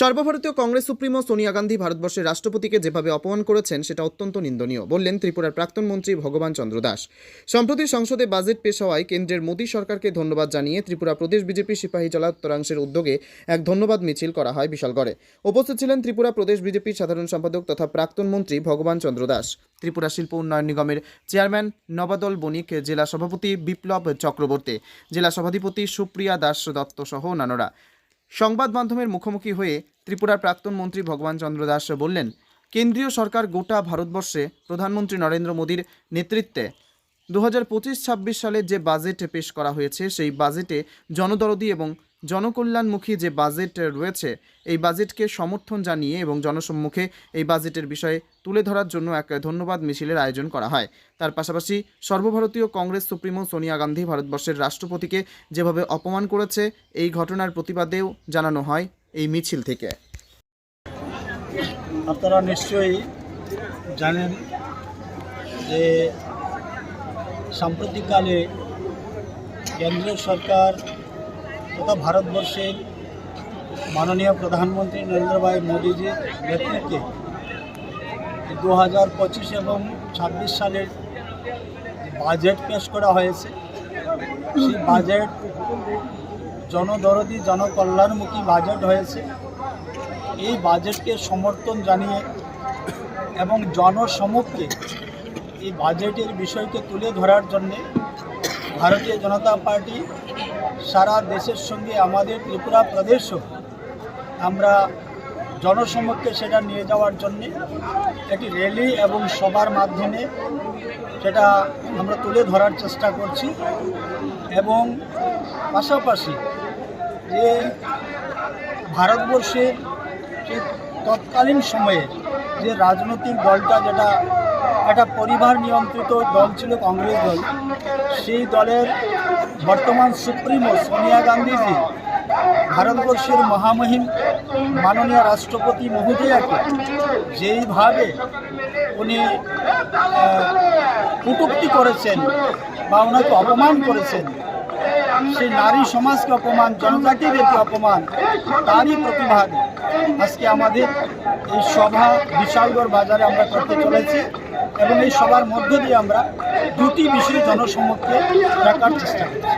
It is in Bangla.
সর্বভারতীয় কংগ্রেস সুপ্রিমো সোনিয়া গান্ধী ভারতবর্ষের রাষ্ট্রপতিকে যেভাবে অপমান করেছেন, সেটা অত্যন্ত নিন্দনীয়, বললেন ত্রিপুরার প্রাক্তন মন্ত্রী ভগবান চন্দ্র দাস। সম্প্রতি সংসদে বাজেট পেশ হওয়ায় কেন্দ্রের মোদী সরকারকে ধন্যবাদ জানিয়ে ত্রিপুরা প্রদেশ বিজেপি সিপাহীজলা উত্তরাংশের উদ্যোগে এক ধন্যবাদ মিছিল করা হয় বিশালগড়ে। উপস্থিত ছিলেন ত্রিপুরা প্রদেশ বিজেপির সাধারণ সম্পাদক তথা প্রাক্তন মন্ত্রী ভগবান চন্দ্র দাস। ত্রিপুরা শিল্প উন্নয়ন নিগমের চেয়ারম্যান নবাদল বণিক, জেলা সভাপতি বিপ্লব চক্রবর্তী, জেলা সভাধিপতি সুপ্রিয়া দাস দত্ত সহ অন্যান্যরা। সংবাদ মাধ্যমের মুখোমুখি হয়ে ত্রিপুরার প্রাক্তন মন্ত্রী ভগবান চন্দ্র দাস বললেন, কেন্দ্রীয় সরকার গোটা ভারতবর্ষে প্রধানমন্ত্রী নরেন্দ্র মোদীর নেতৃত্বে দু হাজার পঁচিশ ছাব্বিশ সালের যে বাজেট পেশ করা হয়েছে, সেই বাজেটে জনদরদি এবং জনকল্যাণমুখী যে বাজেট রয়েছে, এই বাজেটকে সমর্থন জানিয়ে এবং জনসম্মুখে এই বাজেটের বিষয়ে তুলে ধরার জন্য এক ধন্যবাদ মিছিলের আয়োজন করা হয়। তার পাশাপাশি সর্বভারতীয় কংগ্রেস সুপ্রিমো সোনিয়া গান্ধী ভারতবর্ষের রাষ্ট্রপতিকে যেভাবে অপমান করেছে, এই ঘটনার প্রতিবাদেও জানানো হয় এই মিছিল থেকে। আপনারা নিশ্চয়ই জানেন যে সাম্প্রতিককালে কেন্দ্রীয় সরকার তথা ভারতবর্ষের মাননীয় প্রধানমন্ত্রী নরেন্দ্র ভাই মোদীজির নেতৃত্বে দু হাজার পঁচিশ এবং ছাব্বিশ সালের বাজেট পেশ করা হয়েছে। সেই বাজেট জনদরদি, জনকল্যাণমুখী বাজেট হয়েছে। এই বাজেটকে সমর্থন জানিয়ে এবং জনসমক্ষে এই বাজেটের বিষয়কে তুলে ধরার জন্যে ভারতীয় জনতা পার্টি সারা দেশের সঙ্গে আমাদের ত্রিপুরা প্রদেশও আমরা জনসমক্ষে সেটা নিয়ে যাওয়ার জন্যে একটি র্যালি এবং সবার মাধ্যমে সেটা আমরা তুলে ধরার চেষ্টা করছি এবং পাশাপাশি যে ভারতবর্ষের তৎকালীন সময়ে যে রাজনৈতিক দলটা যেটা একটা পরিবার নিয়ন্ত্রিত দল ছিল কংগ্রেস দল। সেই দলের বর্তমান সুপ্রিমো সোনিয়া গান্ধীজি ভারতবর্ষের মহামহিম মাননীয় রাষ্ট্রপতি মহোদয়াকে যেইভাবে উনি কটূক্তি করেছেন বা ওনাকে অপমান করেছেন, সেই নারী সমাজকে অপমান জনজাতিদেরকে অপমান, তারই প্রতিবাদে আজকে আমাদের এই সভা, বিশালগড় বাজারে আমরা করতে চলেছি। এবং এই সবার মধ্য দিয়ে আমরা দুটি বিষয়ে জনসম্মুখে রাখার চেষ্টা করছি।